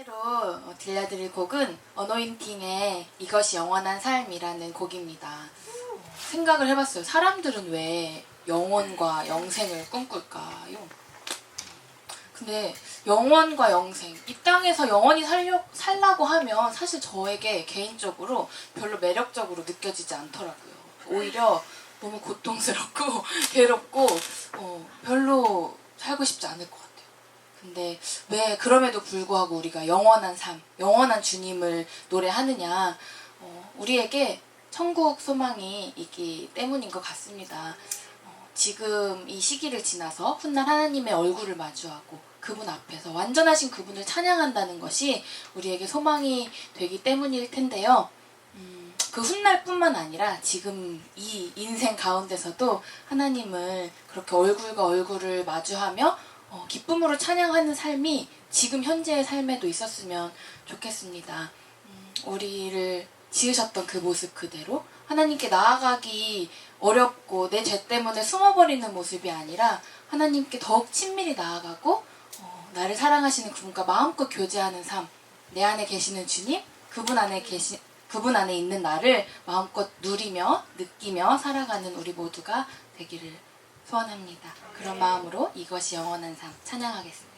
번째로 어, 들려드릴 곡은 어노인팅의 이것이 영원한 삶이라는 곡입니다. 생각을 해봤어요. 사람들은 왜 영원과 영생을 꿈꿀까요? 근데 영원과 영생, 이 땅에서 영원히 살려, 살라고 하면 사실 저에게 개인적으로 별로 매력적으로 느껴지지 않더라고요. 오히려 너무 고통스럽고 괴롭고 어, 별로 살고 싶지 않을 것 같아요. 근데 왜 그럼에도 불구하고 우리가 영원한 삶, 영원한 주님을 노래하느냐? 어, 우리에게 천국 소망이 있기 때문인 것 같습니다. 어, 지금 이 시기를 지나서 훗날 하나님의 얼굴을 마주하고 그분 앞에서 완전하신 그분을 찬양한다는 것이 우리에게 소망이 되기 때문일 텐데요. 음, 그 훗날뿐만 아니라 지금 이 인생 가운데서도 하나님을 그렇게 얼굴과 얼굴을 마주하며 어, 기쁨으로 찬양하는 삶이 지금 현재의 삶에도 있었으면 좋겠습니다. 음, 우리를 지으셨던 그 모습 그대로 하나님께 나아가기 어렵고 내 죄 때문에 숨어버리는 모습이 아니라 하나님께 더욱 친밀히 나아가고 어, 나를 사랑하시는 그분과 마음껏 교제하는 삶, 내 안에 계시는 주님, 그분 안에 계시 그분 안에 있는 나를 마음껏 누리며 느끼며 살아가는 우리 모두가 되기를 소원합니다. 그런 마음으로 이것이 영원한 삶 찬양하겠습니다.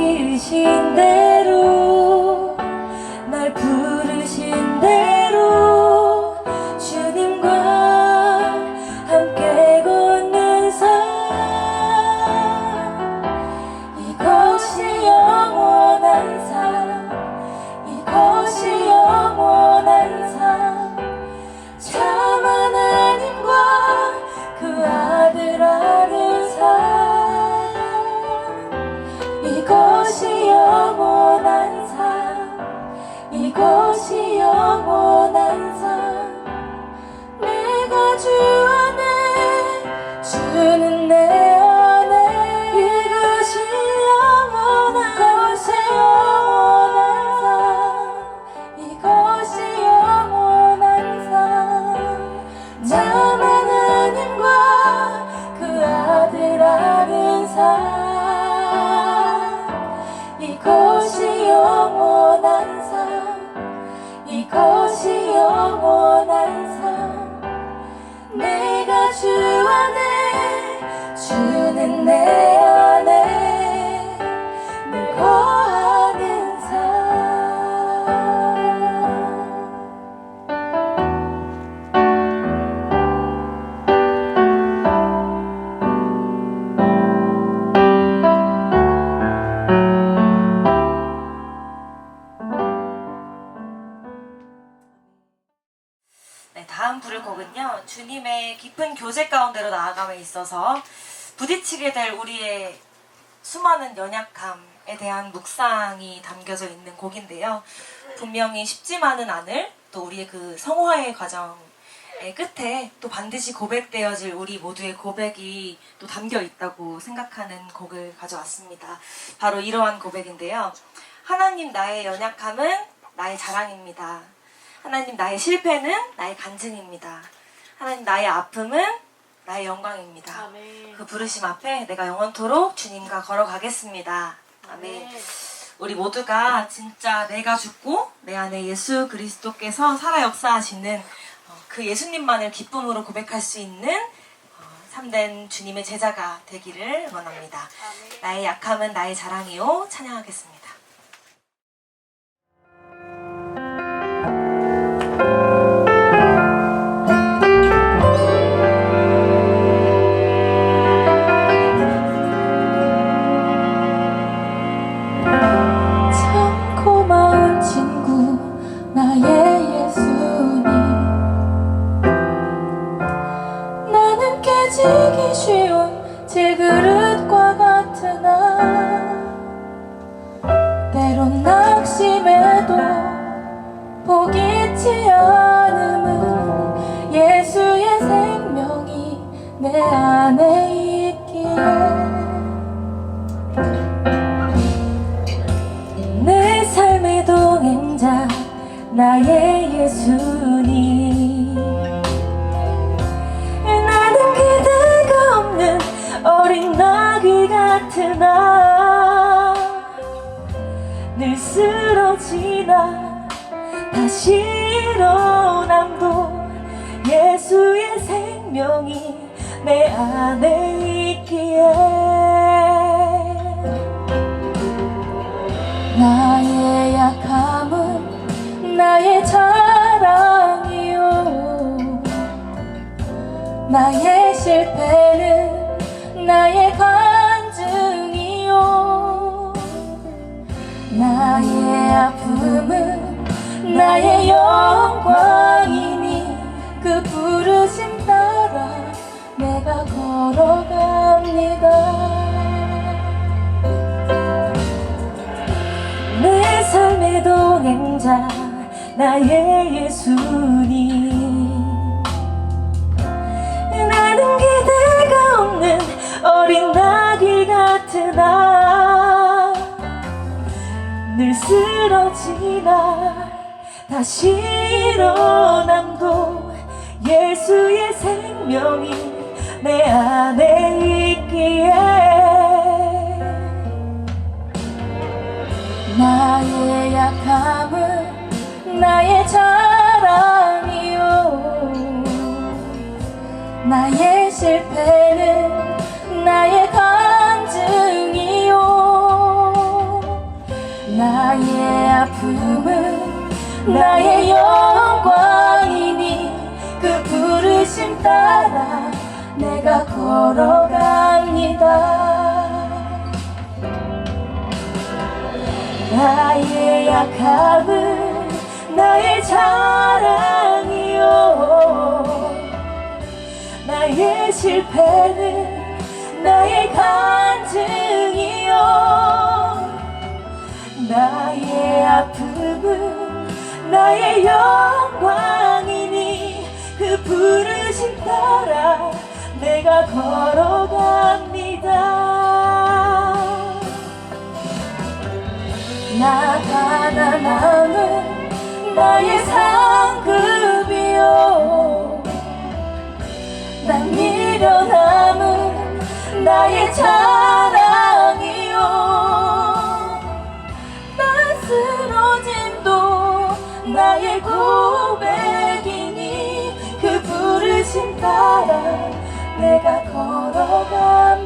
이신데 네, 다음 부를 곡은요. 주님의 깊은 교제 가운데로 나아감에 있어서 부딪히게 될 우리의 수많은 연약함에 대한 묵상이 담겨져 있는 곡인데요. 분명히 쉽지만은 않을 또 우리의 그 성화의 과정의 끝에 또 반드시 고백되어질 우리 모두의 고백이 또 담겨 있다고 생각하는 곡을 가져왔습니다. 바로 이러한 고백인데요. 하나님 나의 연약함은 나의 자랑입니다. 하나님 나의 실패는 나의 간증입니다. 하나님 나의 아픔은 나의 영광입니다. 아멘. 그 부르심 앞에 내가 영원토록 주님과 걸어가겠습니다. 아멘. 우리 모두가 진짜 내가 죽고 내 안에 예수 그리스도께서 살아 역사하시는 어, 그 예수님만을 기쁨으로 고백할 수 있는 어, 참된 주님의 제자가 되기를 원합니다. 나의 약함은 나의 자랑이요 찬양하겠습니다. 예수님 나는 그대가 없는 어린 나귀 같으나. 늘 쓰러지나 다시 일어남도 예수의 생명이 내 안에 있기에 나의 실패는 나의 간증이요. 나의 아픔은 나의 영광이니 그 부르심 따라 내가 걸어갑니다. 내 삶의 동행자 나의 예수님 어린 나귀 같으나 늘 쓰러지나 다시 일어남도 예수의 생명이 내 안에 있기에 나의 약함은 나의 자랑 따라 내가 걸어갑니다. 나의 약함은 나의 자랑이요. 나의 실패는 나의 간증이요. 나의 아픔은 나의 영광이니 그 부르 심 따라 내가 걸어갑니다. 나 가난함은 나의 상급이요. 난 미련함은 나의 자랑이요. 난 쓰러짐도 나의 고 따라 내가 걸어가